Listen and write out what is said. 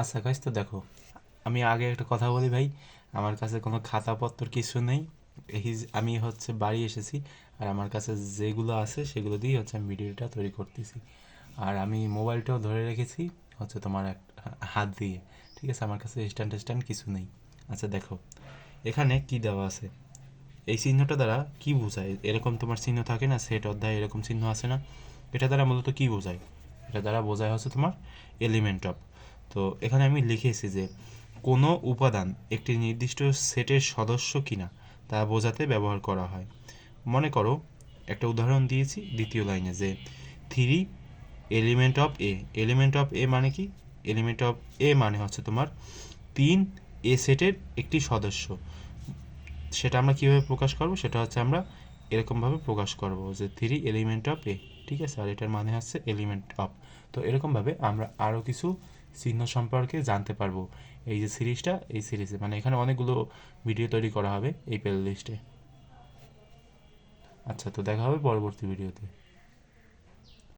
আচ্ছা গাইস তো দেখো, আমি আগে একটা কথা বলি ভাই, আমার কাছে কোনো খাতাপত্র কিছু নেই আমি হচ্ছে বাড়ি এসেছি, আর আমার কাছে যেগুলো আছে সেগুলো দিয়েই হচ্ছে আমি ভিডিওটা তৈরি করতেছি। আর আমি মোবাইলটাও ধরে রেখেছি, হচ্ছে তোমার এক হাত দিয়ে, ঠিক আছে? আমার কাছে স্ট্যান্ড স্ট্যান্ড কিছু নেই। আচ্ছা দেখো, এখানে কি দেওয়া আছে? এই চিহ্নটা দ্বারা কি বোঝায়? এরকম তোমার চিহ্ন থাকে না সেট অধ্যায়, এরকম চিহ্ন আছে না? এটা দ্বারা মূলত কি বোঝায়? এটা দ্বারা বোঝায় হচ্ছে তোমার এলিমেন্ট অফ তো এখানে আমি লিখেছি যে কোনো উপাদান একটি নির্দিষ্ট সেটের সদস্য কিনা তা বোঝাতে ব্যবহার করা হয়। মনে করো, একটা উদাহরণ দিয়েছি দ্বিতীয় লাইনে যে three element of A. Element of A মানে কি? এলিমেন্ট অফ এ মানে হচ্ছে তোমার তিন এ সেটের একটি সদস্য। সেটা আমরা কীভাবে প্রকাশ করব? সেটা হচ্ছে আমরা এরকমভাবে প্রকাশ করব যে থ্রি এলিমেন্ট অফ এ। ঠিক আছে? আর এটার মানে হচ্ছে এলিমেন্ট অফ। তো এরকমভাবে আমরা আরও কিছু চিহ্ন সম্পর্কে জানতে পারব। এই যে সিরিজটা, এই সিরিজে মানে এখানে অনেকগুলো ভিডিও তৈরি করা হবে এই প্লে লিস্টে আচ্ছা তো দেখা হবে পরবর্তী ভিডিওতে।